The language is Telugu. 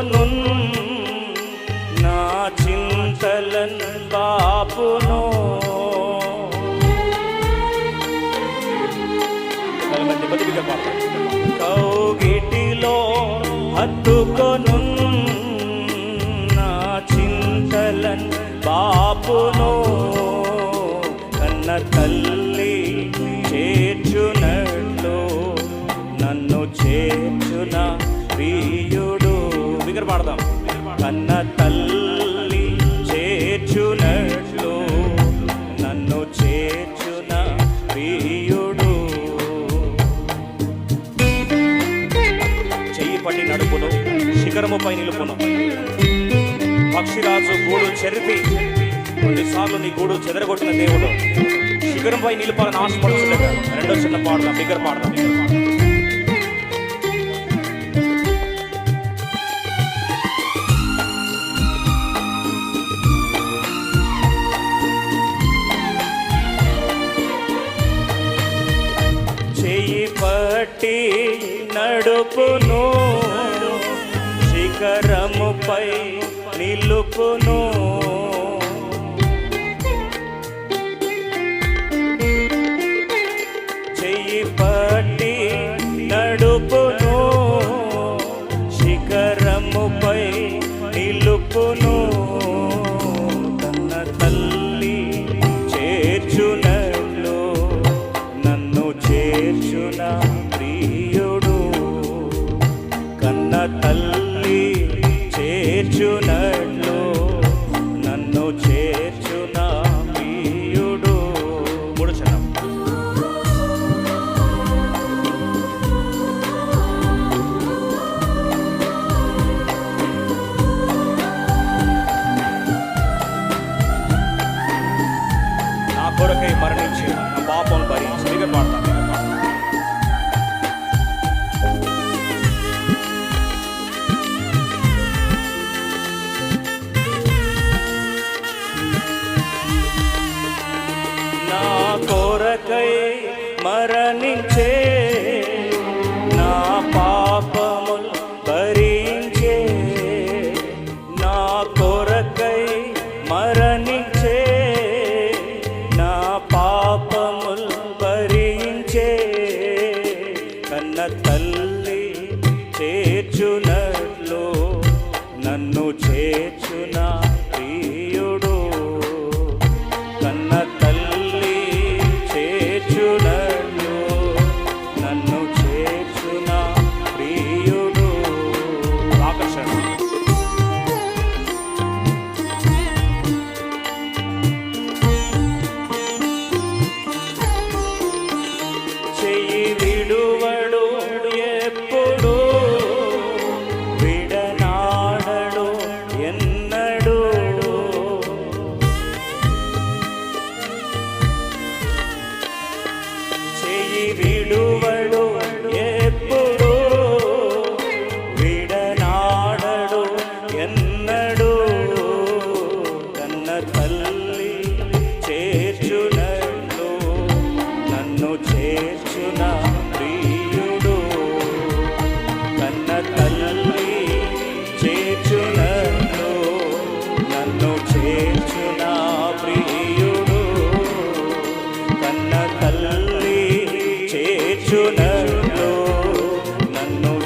హత్తుకొను నా చింతలన్ బాపును. కౌగిటిలో హత్తుకొను నా చింతలన్ బాపును. కన్న తల్లి చేర్చునట్లు నన్ను చేర్చున ప్రియుడు దగ్గర పాడదాం. కన్న తల్లి చేర్చునట్లు నన్ను చేర్చున ప్రియుడు. చెయ్యి పట్టి నడుపును శిఖరముపై నిలుపును. పక్షిరాజు గూడు చెరిపి కొన్నిసార్లు నీ గూడు చెదరగొట్టిన దేవుడు. శిఖరంపై నిలుపాలని ఆశపడుచులేదు రెండో చిన్న పాడదాం దగ్గర పాడదాం. పట్టి నడుపును శిఖరముపై నిలుపును. కొరకై మరణించి నా పాపం భరించి దగ్గర పాడతాను దగ్గర చేర్చునట్లు నన్ను చేర్చున? விடும்